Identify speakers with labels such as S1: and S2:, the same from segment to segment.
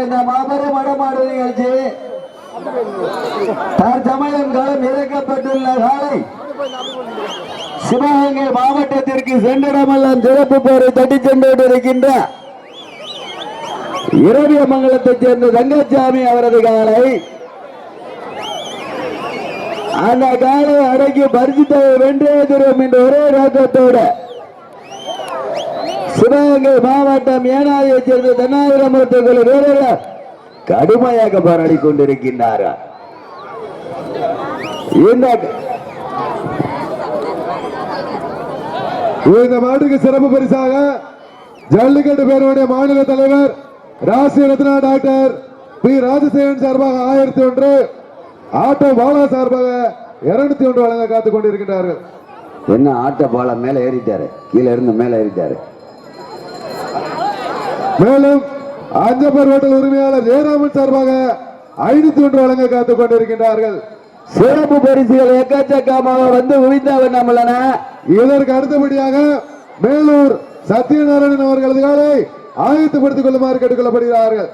S1: இந்த மாபெரும் வடமாடு நிகழ்ச்சி தற்சமயம் இறக்கப்பட்டுள்ள காலை சிவகங்கை மாவட்டத்திற்கு சென்றிடமெல்லாம் சிறப்பு போரை தட்டி சென்று கொண்டிருக்கின்ற இரவியமங்கலத்தைச் சேர்ந்த தங்கச்சாமி அவரது காலை அந்த காலை அடக்கி பரிசு தர வேண்டிய என்ற ஒரே நோக்கத்தோடு சிவகங்கை மாவட்டம் ஏனாதியைச் சேர்ந்த தென்னாயிரமூர்த்தி குழு வீரர்கள் கடுமையாக போராடி கொண்டிருக்கின்றார்கள் இந்த
S2: இந்த மாட்டுக்கு சிறப்பு பரிசாக ஜல்லிக்கட்டு பேருடைய மாநில தலைவர் ராசி ரத்னா டாக்டர் பி. ராஜசேகரன் சார்பாக ஆயிரத்தி ஒன்று ஆட்டோ பாலா சார்பாக இருநூத்தி ஒன்று வழங்க காத்துக் கொண்டிருக்கின்றார்கள்
S1: என்ன ஆட்ட பாலம் மேல ஏறிட்டாரு? கீழே இருந்து மேல ஏறிட்டாரு.
S2: மேலும் அஞ்சப்பர் ஹோட்டல் உரிமையாளர் ஜெயராமன் சார்பாக ஐநூத்தி ஒன்று வழங்க காத்துக் கொண்டிருக்கின்றார்கள்.
S1: சிறப்பு பரிசுகள் எக்கச்சக்கமாக வந்து குவிந்தவன் நம்மளன.
S2: இதற்கு அடுத்தபடியாக மேலூர் சத்யநாராயணன் அவர்களது காலை ஆயத்தப்படுத்திக் கொள்ளுமாறு கேட்டுக்கொள்ளப்படுகிறார்கள்.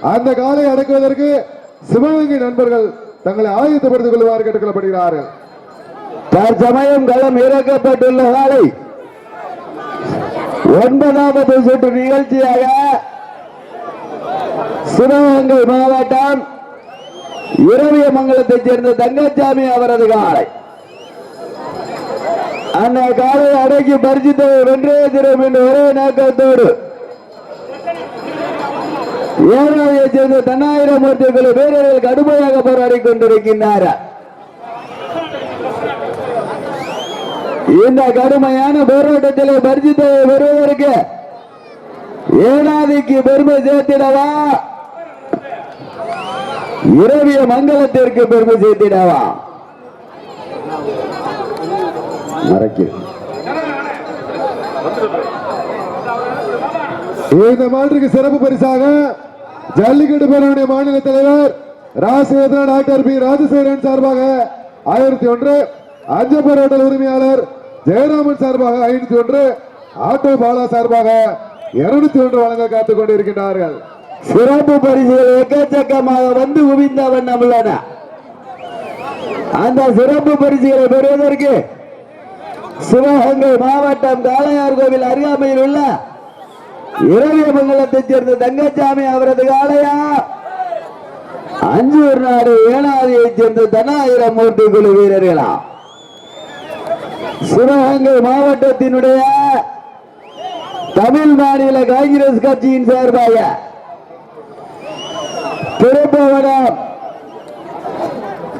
S2: அந்த காலை அடக்குவதற்கு சிவகங்கை நண்பர்கள் தங்களை ஆயத்தப்படுத்திக் கொள்ளுமாறு கேட்டுக்கொள்ளப்படுகிறார்கள்.
S1: தற்சமயம் களம் இறக்கப்பட்டுள்ள காலை ஒன்பதாவது சுற்று நிகழ்ச்சியாக சிவகங்கை மாவட்டம் இரவியமங்கலத்தைச் சேர்ந்த தங்கச்சாமி அவரது காலை. அந்த காலை அடக்கி பரிசுத்தை வென்றே திரும் என்ற ஒரே நோக்கத்தோடு ஏழாவையைச் சேர்ந்த தன்னாயிரம் குழு வீரர்கள் கடுமையாக போராடி கொண்டிருக்கின்றனர் இந்த கடுமையான போராட்டத்தில் பரிசுத்தை பெறுவதற்கு ஏனாதிக்கு பெருமை சேர்த்திடவா? இரவிய மங்களத்திற்கு பெருமை சேர்த்திடவா? மறைக்கு.
S2: இந்த மாற்றுக்கு சிறப்பு பரிசாக ஜல்லிக்கட்டு பேரவையுடைய மாநில தலைவர் ராசேதன் டாக்டர் பி. ராஜசேகரன் சார்பாக ஆயிரத்தி ஒன்று அஞ்சப்பர் ஹோட்டல் உரிமையாளர் ஜெயராமன் சார்பாக ஐநூத்தி ஒன்று ஆட்டோ பாலா சார்பாக இருநூத்தி ஒன்று வழங்க காத்துக் கொண்டிருக்கின்றார்கள்.
S1: சிறப்பு பரிசுகள் எக்கச்சக்கமாக வந்து குவிந்தவன் நம்மளான அந்த சிறப்பு பரிசுகளை பெறுவதற்கு சிவகங்கை மாவட்டம் காளையார் கோவில் அருகாமையில் உள்ள இரவியமங்கலத்தைச் சேர்ந்த தங்கச்சாமி அவரது காளையா? அஞ்சூர் நாடு ஏனாதியைச் சேர்ந்த தனாயிரம் மூர்த்தி குழு வீரர்களா? சிவகங்கை மாவட்டத்தினுடைய தமிழ் மாநில காங்கிரஸ் கட்சியின் சார்பாக திருப்பவனம்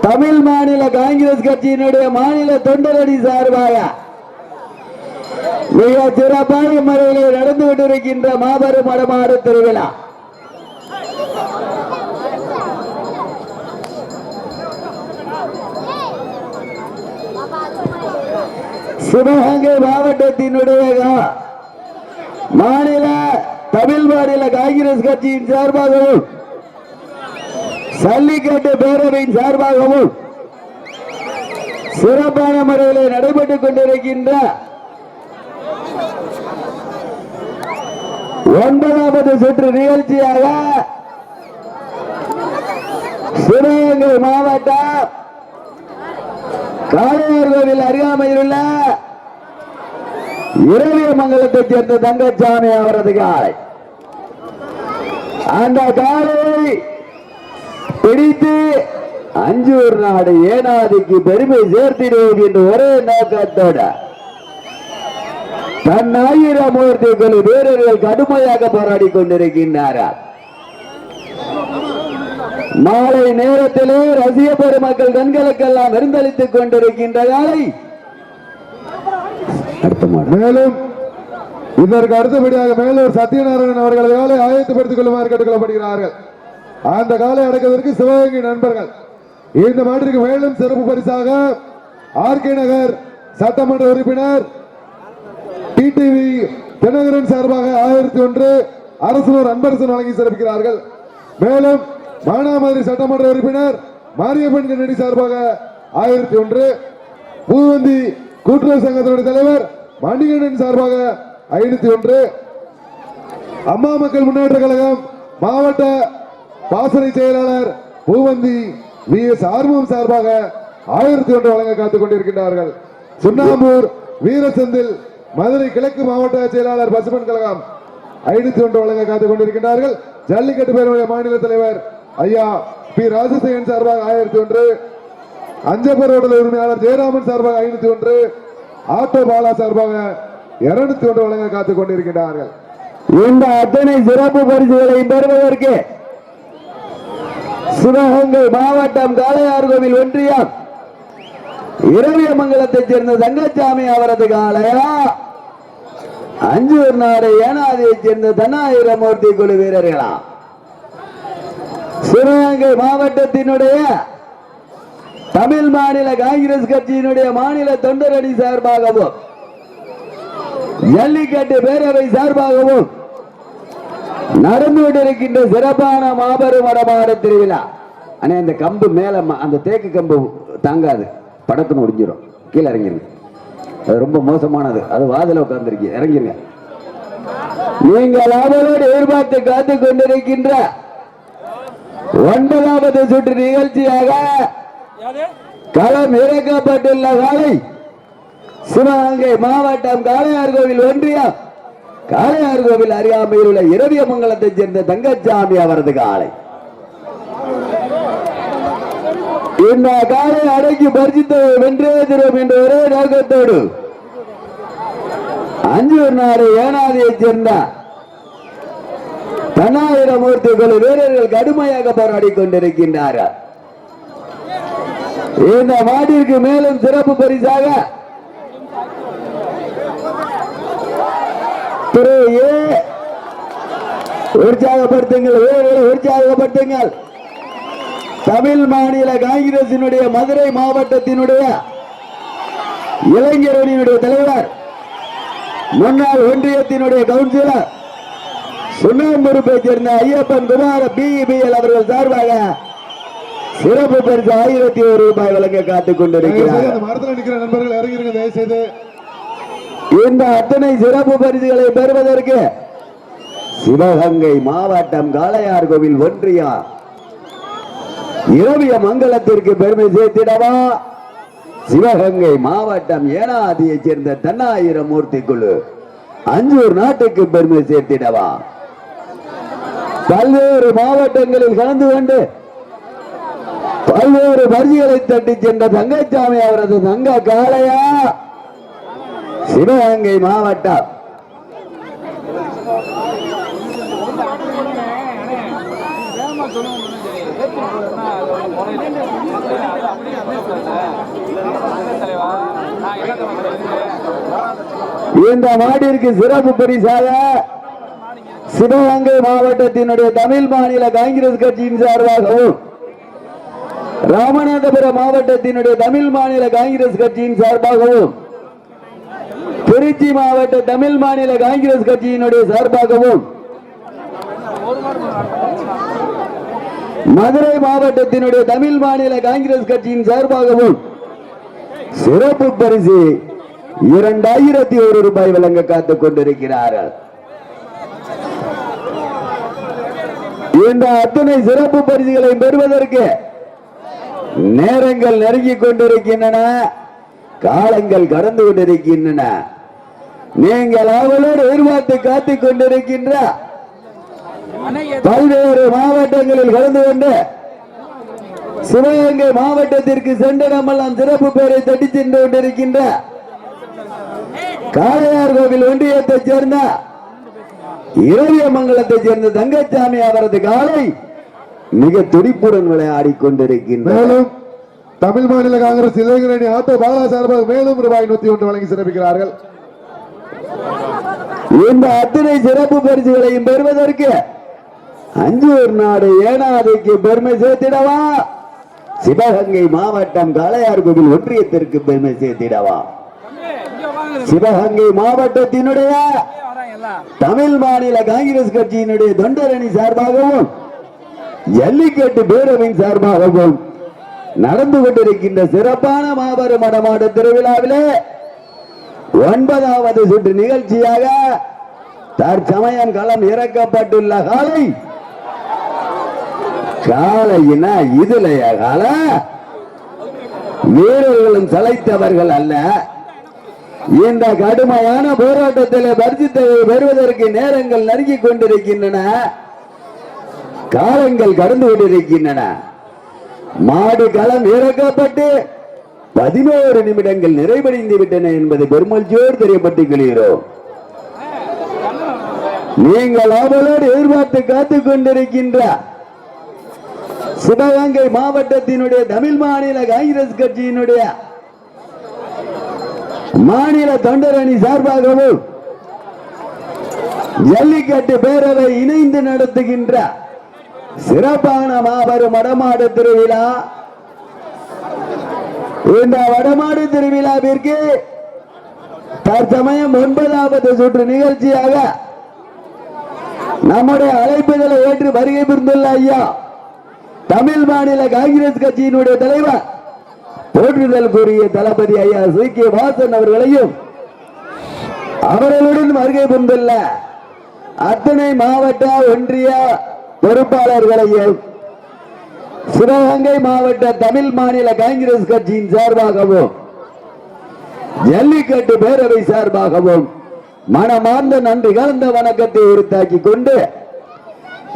S1: தமிழ் மாநில காங்கிரஸ் கட்சியினுடைய மாநில தொண்டரடி சார்பாக மிக சிறப்பான முறையில் நடந்து கொண்டிருக்கின்ற மாபெரும் மடமாடு திருவிழா. சிவகங்கை மாவட்டத்தினுடைய மாநில தமிழ் மாநில காங்கிரஸ் கட்சியின் சார்பாகவும் சல்லிக்கட்டு பேரவையின் சார்பாகவும் சிறப்பான முறையில் நடைபெற்றுக் கொண்டிருக்கின்ற ஒன்பதாவது சுற்று நிகழ்ச்சியாக சிவகங்கை மாவட்டம் காளையார் கோவில் அருகாமையில் உள்ள இரவியமங்கலத்தைச் சேர்ந்த தங்கச்சாமி அவரது காலை. அந்த காலை பிடித்து அஞ்சூர் நாடு ஏனாதிக்கு பெருமை சேர்த்திடுவோம் என்று ஒரே நோக்கத்தோட தன் ஆயிரம் மூர்த்திகள் வீரர்கள் கடுமையாக போராடி கொண்டிருக்கின்றார்கள். மாலை நேரத்திலே ரசிக பெருமக்கள் கண்களுக்கெல்லாம் விருந்தளித்துக் கொண்டிருக்கின்ற காலை
S2: மேலும் இதற்கு அடுத்தபடியாக மேலூர் சத்யநாராயணன் அவர்கள் வேலை ஆயத்தப்படுத்திக் கொள்ளுமாறு கேட்டுக்கொள்ளப்படுகிறார்கள். அந்த காலை அடக்குவதற்கு சிவகங்கை நண்பர்கள். இந்த மாட்டிற்கு மேலும் சிறப்பு பரிசாக ஆர்கே நகர் சட்டமன்ற உறுப்பினர் டிடிவி தினகரன் சார்பாக ஆயிரத்தி ஒன்று அரசு அன்பரசன் வழங்கி சிறப்பிக்கிறார்கள். மேலும் மானாமதுரை சட்டமன்ற உறுப்பினர் மாரியப்பன் கண்ணடி சார்பாக ஆயிரத்தி ஒன்று. பூவந்தி கூட்டுறவு சங்கத்தினுடைய தலைவர் மணிகண்டன் சார்பாக ஐநூத்தி ஒன்று. அம்மா மக்கள் முன்னேற்ற கழகம் மாவட்ட பாசறை செயலாளர் பூவந்தி வி எஸ் ஆர்வம் சார்பாக ஆயிரத்தி ஒன்று வழங்க காத்துக் கொண்டிருக்கின்றார்கள். சுண்ணாம்பூர் வீரசந்தில் மதுரை கிழக்கு மாவட்ட செயலாளர் பசுமன் கழகம் ஐநூத்தி ஒன்று வழங்க காத்துக் கொண்டிருக்கின்றார்கள். ஜல்லிக்கட்டு பேரவைய மாநில தலைவர் ஐயா பி. ராஜசேகன் சார்பாக ஆயிரத்தி ஒன்று அஞ்சப்பர் ரோட்டில் உரிமையாளர் ஜெயராமன் சார்பாக ஐநூத்தி ஒன்று ஆட்டோ பாலா சார்பாக இருநூத்தி ஒன்று வழங்க காத்துக் கொண்டிருக்கிறார்கள்
S1: இந்த அத்தனை சிறப்பு பரிசுகளை பெறுவதற்கு சிவகங்கை மாவட்டம் காளையார் கோவில் ஒன்றியம் இரவியமங்கலத்தைச் சேர்ந்த தங்கச்சாமி அவரது காளையா? அஞ்சூர் நாடு ஏனாதியைச் சேர்ந்த தன்னாயிரமூர்த்தி குழு வீரர்களா? சிவகங்கை மாவட்டத்தினுடைய தமிழ் மாநில காங்கிரஸ் கட்சியினுடைய மாநில தொண்டரணி சார்பாகவும் ஜல்லிக்கட்டு பேரவை சார்பாகவும் நடந்து கொண்டிருக்கின்ற சிறப்பான மாபெரும் வடமாட திருவிழா. அண்ணே இந்த கம்பு மேல ம- அந்த தேக்கு கம்பு தாங்காது. படக்குன்னு முடிஞ்சிடும் கீழே இறங்கிருங்க. அது ரொம்ப மோசமானது. அது வாதில உட்கார்ந்துருக்கு. இறங்கிருங்க. நீங்கள் அவளோடு எதிர்பார்த்து காத்துக் கொண்டிருக்கின்ற ஒன்பதாவது சுற்று நிகழ்ச்சியாக களம் இறக்கப்பட்டுள்ள காலை சிவகங்கை மாவட்டம் காளையார் கோவில் ஒன்றியம். காளையார் கோவில் அருகாமையில் உள்ள இரவியமங்கலத்தைச் சேர்ந்த தங்கச்சாமி அவரது காலை இந்த காலை அடக்கி பரிசித்து வென்றே தரும் என்ற ஒரே நோக்கத்தோடு அஞ்சூர் நாடு ஏனாதியைச் சேர்ந்த தன்னாயிரமூர்த்தி குழு வீரர்கள் கடுமையாக போராடி கொண்டிருக்கின்றார்கள் இந்த மாட்டிற்கு மேலும் சிறப்பு பரிசாக திரு ஏ. உற்சாகப்படுத்துங்கள் வீரர்களை உற்சாகப்படுத்துங்கள். தமிழ் மாநில காங்கிரசினுடைய மதுரை மாவட்டத்தினுடைய இளைஞரணியினுடைய தலைவர் முன்னாள் ஒன்றியத்தினுடைய கவுன்சிலர் சுண்ணாம்புறுப்பை சேர்ந்த ஐயப்பன் குமார பிஇபிஎல் அவர்கள் சார்பாக சிறப்பு பரிசு ஆயிரத்தி ஒரு ரூபாய் வழங்க காத்துக் கொண்டிருக்கிறார். இந்த அத்தனை சிறப்பு பரிசுகளை பெறுவதற்கு சிவகங்கை மாவட்டம் காளையார் கோவில் ஒன்றியா இரவிய மங்கலத்திற்கு பெருமை சேர்த்திடவா? சிவகங்கை மாவட்டம் ஏனாதியைச் சேர்ந்த தன்னாயிரம் மூர்த்தி குழு. அஞ்சூர் நாட்டுக்கு பெருமை சேர்த்திடவா? பல்வேறு மாவட்டங்களில் கலந்து கொண்டு பல்வேறு பரிசுகளை தட்டி சென்ற தங்கச்சாமி அவரது தங்க காளையா? சிவகங்கை மாவட்டம். இந்த மாடிற்கு சிறப்பு பரிசாக சிவகங்கை மாவட்டத்தினுடைய தமிழ் மாநில காங்கிரஸ் கட்சியின் சார்பாகவும் ராமநாதபுரம் மாவட்டத்தினுடைய தமிழ் மாநில காங்கிரஸ் கட்சியின் சார்பாகவும் திருச்சி மாவட்ட தமிழ் மாநில காங்கிரஸ் கட்சியினுடைய சார்பாகவும் மதுரை மாவட்டத்தினுடைய தமிழ் மாநில காங்கிரஸ் கட்சியின் சார்பாகவும் சிறப்பு பரிசு இரண்டாயிரத்தி ஒரு ரூபாய் வழங்க காத்துக் கொண்டிருக்கிறார்கள். இந்த அத்தனை சிறப்பு பரிசுகளை பெறுவதற்கு நேரங்கள் நெருங்கிக் கொண்டிருக்கின்றன காலங்கள் கடந்து கொண்டிருக்கின்றன. நீங்கள் அவளோடு எதிர்பார்த்து காத்துக் கொண்டிருக்கின்ற பல்வேறு மாவட்டங்களில் கலந்து கொண்டு சிவகங்கை மாவட்டத்திற்கு சென்று நம்மெல்லாம் சிறப்பு பெயரை தட்டி சென்று கொண்டிருக்கின்ற காளையார் கோவில் ஒன்றியத்தைச் சேர்ந்த இரவியமங்கலத்தைச் சேர்ந்த தங்கச்சாமி அவரது காலை மிக துடிப்புடன் கொண்டிருக்கின்றார்.
S2: மேலும் தமிழ் மாநில காங்கிரஸ் இளைஞரணி ஆட்டோ பாலா சார்பாக மேலும் ரூபாய் நூத்தி ஒன்று வழங்கி சிறப்பிக்கிறார்கள்.
S1: இந்த அத்தனை சிறப்பு பரிசுகளையும் பெறுவதற்கு அஞ்சூர் நாடு ஏனாதிக்கு பெருமை சேர்த்திடவா? சிவகங்கை மாவட்டம் காளையார் கோவில் ஒன்றியத்திற்கு பெருமை சேர்த்திடவா? சிவகங்கை மாவட்டத்தினுடைய தமிழ் மாநில காங்கிரஸ் கட்சியினுடைய தொண்டரணி சார்பாகவும் ஜல்லிக்கட்டு பேரவின் சார்பாகவும் நடந்து கொண்டிருக்கின்ற சிறப்பான மாபெரும் மடமாட திருவிழாவிலே ஒன்பதாவது சுற்று நிகழ்ச்சியாக தற்சமயம் களம் இறக்கப்பட்டுள்ள காலை காலையினா இதுலையா கால? வீரர்களும் சளைத்தவர்கள் அல்ல. இந்த கடுமையான போராட்டத்தில் பரிசுத்தை பெறுவதற்கு நேரங்கள் நெருங்கிக் கொண்டிருக்கின்றன. காலங்கள் கடந்து கொண்டிருக்கின்றன. மாடு களம் இறக்கப்பட்டு பதினோரு நிமிடங்கள் நிறைவடைந்து விட்டன என்பதை பெருமகிழ்ச்சியோடு தெரியப்பட்டுக் கொள்கிறோம். நீங்கள் அவளோடு எதிர்பார்த்து காத்துக் கொண்டிருக்கின்ற சிவகங்கை மாவட்டத்தினுடைய தமிழ் மாநில காங்கிரஸ் கட்சியினுடைய மாநில தொண்டரணி சார்பாகவும் ஜல்லிக்கட்டு பேரவை இணைந்து நடத்துகின்ற சிறப்பான மாபெரும் வடமாடு திருவிழா. இந்த வடமாடு திருவிழாவிற்கு தற்சமயம் ஒன்பதாவது சுற்று நிகழ்ச்சியாக நம்முடைய அழைப்புகளை ஏற்று வருகை புரிந்துள்ள ஐயா. தமிழ் மாநில காங்கிரஸ் கட்சியினுடைய தலைவர் போற்றுதல் கூறிய தளபதி ஐயா சி. கே. வாசன் அவர்களையும் அவர்களுடன் வருகை புந்துள்ள அத்தனை மாவட்ட ஒன்றிய பொறுப்பாளர்களையும் சிவகங்கை மாவட்ட தமிழ் மாநில காங்கிரஸ் கட்சியின் சார்பாகவும் ஜல்லிக்கட்டு பேரவை சார்பாகவும் மனமார்ந்த நன்றி கலந்த வணக்கத்தை உறுத்தாக்கி கொண்டு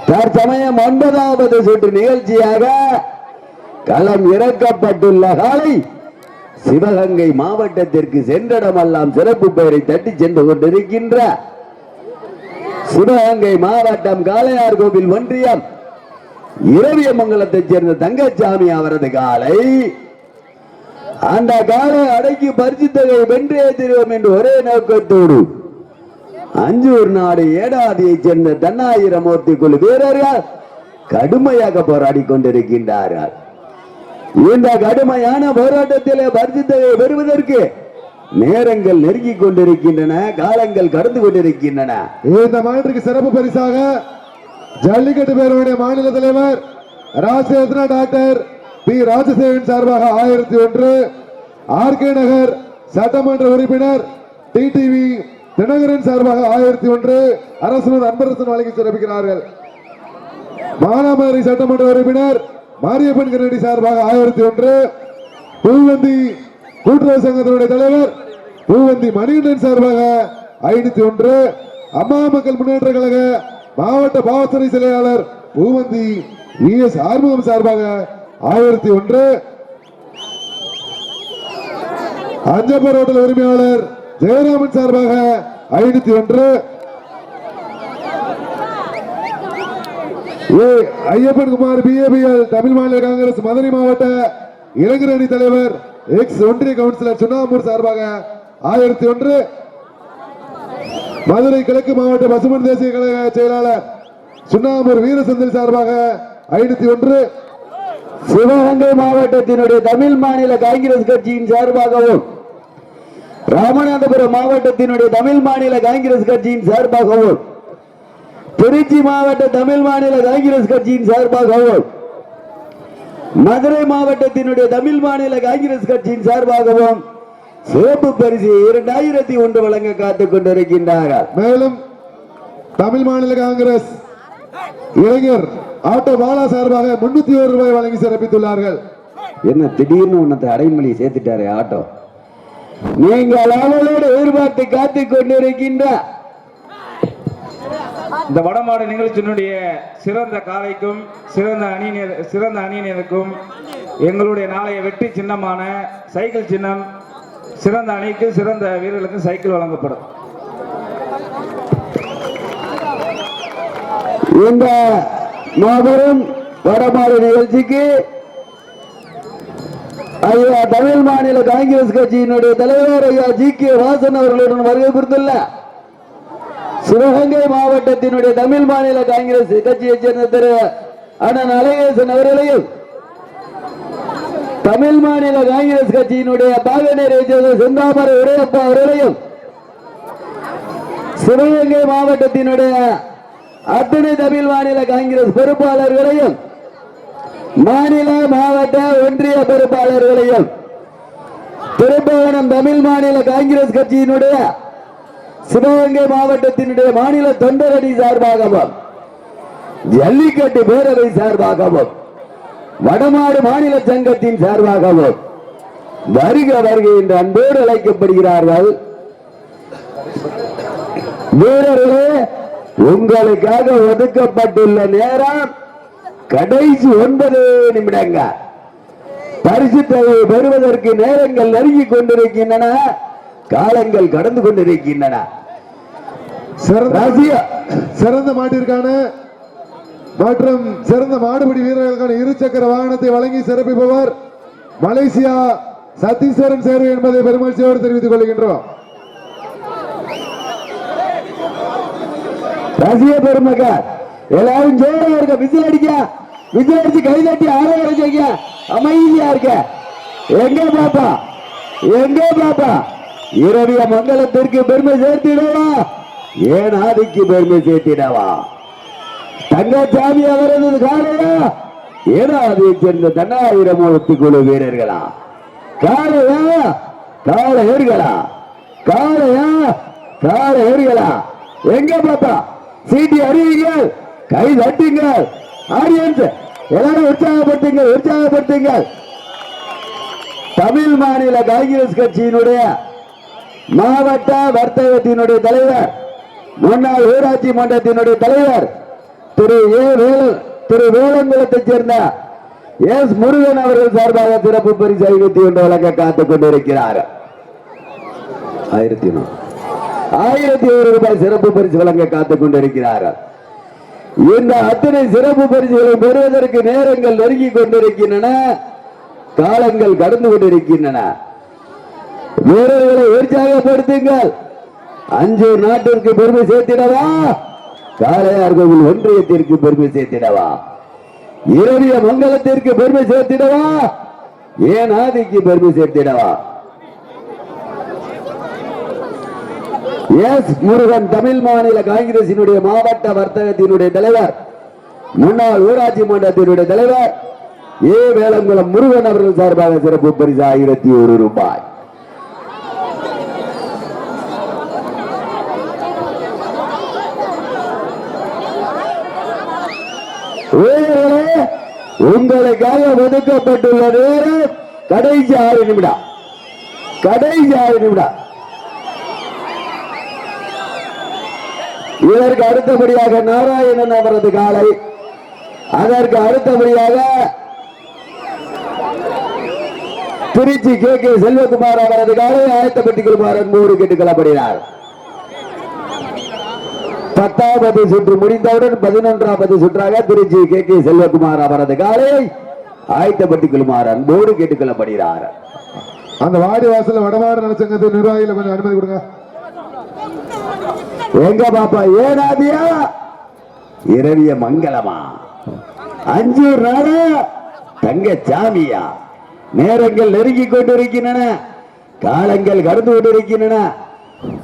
S1: தற்சமயம் ஒன்பதாவது சுற்று நிகழ்ச்சியாக களம் இறக்கப்பட்டுள்ள காலை சிவகங்கை மாவட்டத்திற்கு சென்றடமெல்லாம் சிறப்பு பெயரை தட்டி சென்று கொண்டிருக்கின்ற சிவகங்கை மாவட்டம் காளையார் கோவில் ஒன்றியம் இரவியமங்கலத்தைச் சேர்ந்த தங்கச்சாமி அவரது காலை அந்த காலை அடக்கி பரிசுத்தகை வென்றே தருவோம் என்று ஒரே நோக்கத்தோடு அஞ்சூர் நாடு ஏடாதியைச் சேர்ந்த தன்னாயிரமூர்த்தி குழு வீரர்கள் கடுமையாக போராடி கொண்டிருக்கின்றார்கள். இந்த கடுமையான போராட்டத்திலே பரிசுத்தகை பெறுவதற்கு நேரங்கள் நெருங்கிக் கொண்டிருக்கின்றன காலங்கள் கடந்து கொண்டிருக்கின்றன.
S2: இந்த மாட்டிற்கு சிறப்பு பரிசாக ஜல்லிக்கட்டு பேரவையுடைய மாநில தலைவர் ராஜேந்திர டாக்டர் பி. ராஜசேவன் சார்பாக ஆயிரத்தி ஒன்று ஆர்கே நகர் சட்டமன்ற உறுப்பினர் டிடிவி தினகரன் சார்பாக ஆயிரத்தி ஒன்று அரசு அன்பரசன் வழங்கி சிறப்பிக்கிறார்கள். மானாமதுரை சட்டமன்ற உறுப்பினர் மாரியப்பன் கண்ணடி சார்பாக ஆயிரத்தி ஒன்று. பூவந்தி கூட்டுறவு சங்கத்தினுடைய தலைவர் பூவந்தி மணிகண்டன் சார்பாக ஐநூத்தி ஒன்று. அம்மா மக்கள் முன்னேற்ற கழக மாவட்ட பாவத்துறை செயலாளர் பூவந்தி வி எஸ் ஆறுமுகம் சார்பாக ஆயிரத்தி ஒன்று. அஞ்சப்பர் ஹோட்டல் உரிமையாளர் ஜெயராமன் சார்பாக ஐநூத்தி ஒன்று. ஏ ஐயப்பன் குமார் பிஏபிஎல் தமிழ் மாநில காங்கிரஸ் மதுரை மாவட்ட இளைஞர் அணி தலைவர் எக்ஸ் ஒன்றிய கவுன்சிலர் சுண்ணாம்பூர் சார்பாக ஆயிரத்தி ஒன்று. மதுரை கிழக்கு மாவட்ட பசுமன் தேசிய கழக செயலாளர் சுண்ணாம்பூர் வீரசந்தில் சார்பாக ஐநூத்தி ஒன்று.
S1: சிவகங்கை மாவட்டத்தினுடைய தமிழ் மாநில காங்கிரஸ் கட்சியின் சார்பாகவும் ராமநாதபுரம் மாவட்டத்தினுடைய தமிழ் மாநில காங்கிரஸ் கட்சியின் சார்பாகவும் திருச்சி மாவட்ட தமிழ் மாநில காங்கிரஸ் கட்சியின் சார்பாகவும் மதுரை மாவட்டத்தினுடைய தமிழ் மாநில காங்கிரஸ் கட்சியின் சார்பாகவும் சிறப்பு பரிசு இரண்டாயிரத்தி ஒன்று வழங்க காத்துக் கொண்டிருக்கின்றார்கள்
S2: மேலும் தமிழ் மாநில காங்கிரஸ் இளைஞர் ஆட்டோ பாலா சார்பாக முன்னூத்தி ஒரு ரூபாய் வழங்கி சிறப்பித்துள்ளார்கள்.
S1: என்ன திடீர்னு உன்னத்தை அடைமொழி சேர்த்துட்டாரு ஆட்டோ? நீங்கள் அவளோடு எதிர்பார்த்து காத்துக் கொண்டிருக்கின்ற
S3: இந்த வடமாடு நிகழ்ச்சியினுடைய சிறந்த காலைக்கும் சிறந்த அணியினர் சிறந்த அணியினருக்கும் எங்களுடைய நாளைய வெற்றி சின்னமான சைக்கிள் சின்னம் சிறந்த அணிக்கு சிறந்த வீரர்களுக்கும் சைக்கிள் வழங்கப்படும்.
S1: இந்த மாபெரும் வடமாடு நிகழ்ச்சிக்கு ஐயா தமிழ் மாநில காங்கிரஸ் கட்சியினுடைய தலைவர் ஐயா ஜி கே வாசன் அவர்களுடன் வருகை புரிந்துள்ள சிவகங்கை மாவட்டத்தினுடைய தமிழ் மாநில காங்கிரஸ் கட்சியைச் சேர்ந்த திரு அண்ணன் அழகேசன் அவர்களையும் தமிழ் மாநில காங்கிரஸ் கட்சியினுடைய பாகநேரை சேர்ந்த செந்தாமரை உடையப்பா அவர்களையும் சிவகங்கை மாவட்டத்தினுடைய அத்துணை தமிழ் மாநில காங்கிரஸ் பொறுப்பாளர்களையும் மாநில மாவட்ட ஒன்றிய பொறுப்பாளர்களையும் திருப்பவனம் தமிழ் மாநில காங்கிரஸ் கட்சியினுடைய சிவகங்கை மாவட்டத்தினுடைய மாநில தொண்டரணி சார்பாகவும் ஜல்லிக்கட்டு பேரவை சார்பாகவும் வடமாடு மாநில சங்கத்தின் சார்பாகவும் வருக வருக என்று அன்போடு அழைக்கப்படுகிறார்கள். வீரர்களே உங்களுக்காக ஒதுக்கப்பட்டுள்ள நேரம் கடைசி ஒன்பது நிமிடங்கள். பரிசு தொகையை பெறுவதற்கு நேரங்கள் நெருங்கிக் கொண்டிருக்கின்றன காலங்கள் கடந்து கொண்டிருக்கின்றன.
S2: சிறந்த மாட்டிற்கான மற்றும் சிறந்த மாடுபிடி வீரர்களுக்கான இரு சக்கர வாகனத்தை வழங்கி சிறப்பிப்பவர் மலேசியா சத்தீஸ்வரன் சேர்வு என்பதை பெருமகிழ்ச்சியோடு தெரிவித்துக் கொள்கின்றோம்.
S1: ரசிக பெருமக்கள் எல்லாரும் ஜோரா இருக்க விசில் அடிக்க விசில் அடிச்சு கை தட்டி ஆரோக்கியம் செய்ய அமைதியா இருக்க எங்க பாப்பா? எங்க பாப்பா? இரவிய மங்களத்திற்கு பெருமை சேர்த்திடவா? ஏன் ஆதிக்கு பெருமை சேர்த்திடவா தங்கச்சாமி அவரது காரணம் ஏனாதியை சேர்ந்த தன்னாயிரமூர்த்தி குழு வீரர்களா? காளையா கால ஏறுகளா காளையா? கால ஏறுகளா எங்க பார்த்தா? சீட்டி அறிவீங்கள் கை தட்டுங்கள். ஆடியன்ஸ் எல்லாரும் உற்சாகப்படுத்துங்கள் உற்சாகப்படுத்துங்கள். தமிழ் மாநில காங்கிரஸ் கட்சியினுடைய மாவட்ட வர்த்தகத்தினுடைய தலைவர் முன்னாள் ஊராட்சி மன்றத்தினுடைய தலைவர் திரு ஏ வேலு திரு வேலங்குளத்தைச் சேர்ந்த எஸ் முருகன் அவர்கள் சார்பாக சிறப்பு பரிசு ஐநூத்தி ஒன்று வழங்க காத்துக் கொண்டிருக்கிறார். ஆயிரத்தி ஆயிரத்தி ஒரு ரூபாய் சிறப்பு பரிசு வழங்க காத்துக் கொண்டிருக்கிறார். இந்த அத்தனை சிறப்பு பரிசுகளை பெறுவதற்கு நேரங்கள் நெருங்கிக் கொண்டிருக்கின்றன காலங்கள் கடந்து கொண்டிருக்கின்றன. வீரர்களை உற்சாகப்படுத்துங்கள். அஞ்சு நாட்டிற்கு பெருமை சேர்த்திடவா? காளையார் கோவில் ஒன்றியத்திற்கு பெருமை சேர்த்திடவா? இரவிய மங்கலத்திற்கு பெருமை சேர்த்திடவா? ஏன் ஆதிக்கு பெருமை சேர்த்திடவா? எஸ் முருகன் தமிழ் மாநில காங்கிரசினுடைய மாவட்ட வர்த்தகத்தினுடைய தலைவர். முன்னாள் ஊராட்சி மன்றத்தினுடைய தலைவர். ஏ வேளங்குளம் முருகன் அவர்கள் சார்பாக சிறப்பு பரிசு ஆயிரத்தி ஒரு ரூபாய். உங்களுக்காக ஒதுக்கப்பட்டுள்ள நேரம் கடைசி ஆறு நிமிடம். கடைசி ஆறு நிமிடம். இதற்கு அடுத்தபடியாக நாராயணன் அவரது காலை. அதற்கு அடுத்தபடியாக திருச்சி கே கே செல்வகுமார் அவரது காலை ஆயத்தப்பட்டுக் கொள்ளுமாறு அன்போடு கேட்டுக்கொள்ளப்படுகிறார் பத்தாவது சுற்று முடிந்தவுடன் பதினொன்றாவது சுற்றாக திருச்சி கே கே செல்வகுமார் அவரது காலை ஆயத்தப்பட்டுக் கொள்ளுமாறு அன்போடு கேட்டுக்கொள்ளப்படுகிறார்.
S2: அந்த வாடி வாசல்ல வடமாடு நலச்சங்கத்தின் நிர்வாகிகளை கொஞ்சம் அனுமதி கொடுங்க.
S1: எங்க பாப்பா ஏனாதியா? இரவிய மங்களமா? அஞ்சு நாளா தங்க சாமியா? நேரங்கள் நெருங்கிக் கொண்டிருக்கின்றன காலங்கள் கடந்து கொண்டிருக்கின்றன.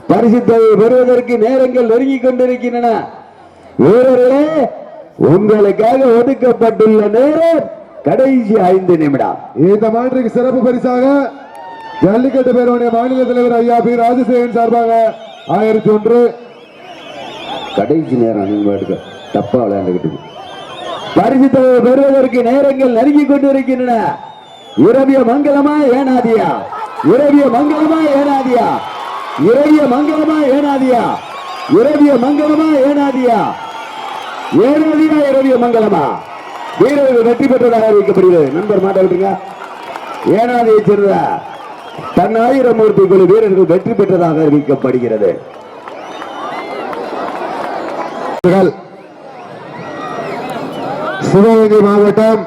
S1: பரிசுத்தவை பெறுவதற்கு நேரங்கள் நெருங்கிக் கொண்டிருக்கின்றன. வீரர்களே உங்களுக்காக ஒதுக்கப்பட்டுள்ள நேரம் கடைசி ஐந்து நிமிடம்.
S2: இந்த மாட்டிற்கு சிறப்பு பரிசாக ஜல்லிக்கட்டு பேரவைய மாநில தலைவர் ஐயா பி ராஜசேகரன் சார்பாக ஆயிரத்தி ஒன்று.
S1: கடைசி நேரம் எடுக்க தப்பா விளையாண்டுகிட்டு பரிசு தொகை பெறுவதற்கு நேரங்கள் நெருங்கிக் கொண்டிருக்கின்றன. இரவிய மங்களமா ஏனாதியா? இரவிய மங்களமா ஏனாதியா? இறைய மங்களமா ஏனாதியா? இரவிய மங்களமா ஏனாதியா? ஏனாதியா இரவிய மங்களமா வீரர்கள் வெற்றி பெற்றதாக அறிவிக்கப்படுகிறது. நண்பர் மாட்ட விட்டுருங்க. ஏனாதியை சேர்ந்த தன்னாயிரமூர்த்தி குழு வீரர்கள் வெற்றி பெற்றதாக அறிவிக்கப்படுகிறது.
S2: சிவகங்கை மாவட்டம்